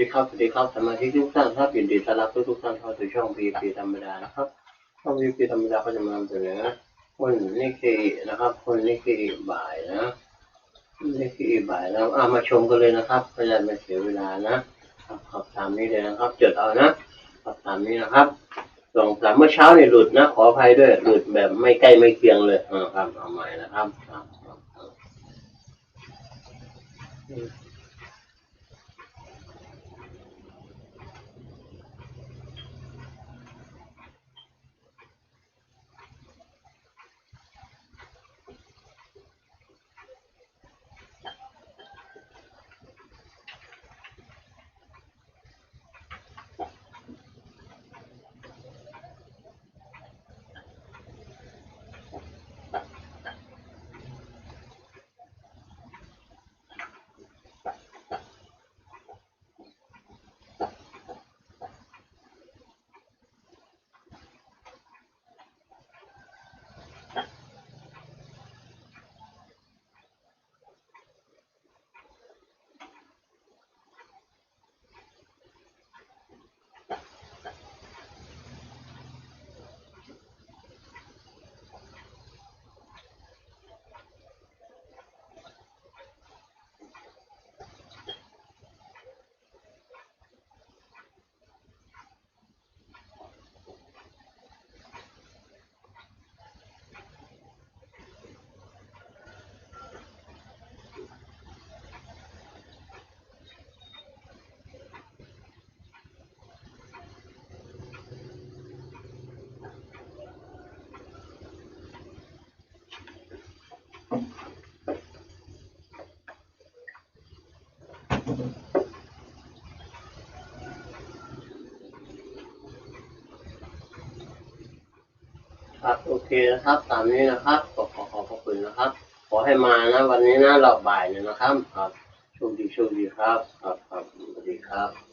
ดีครับสวัสดีครับสมาชิกทุกท่านครับยินดีต้อนรับทุกทุกท่านเข้าสู่ช่องพีพีธรรมดานะครับช่องพีพีธรรมดาก็จะมานำเสนอคนนิกเกนะครับ คนนิกเกบ่ายนะนิกเกบ่ายแล้วอ่ามาชมกันเลยนะครับไม่ได้ม่เสียเวลานะขับตามนี้เลยนะครับจดเอานะขับตามนี้นะครับสองสามเมื่อเช้าเนี่ยหลุดนะ ขออภัยด้วยหลุดแบบไม่ใกล้ไม่เคียงเลยอ่าครับเอาใหม่นะครับ ครับโอเคนะครับ ตามนี้นะครับขอขอขอบคุณนะครับ ขอให้มานะวันนี้นะรอบบ่ายเนี่ยนะครับ ครับโชคดีโชคดีครับ ครับครับสวัสดีครับ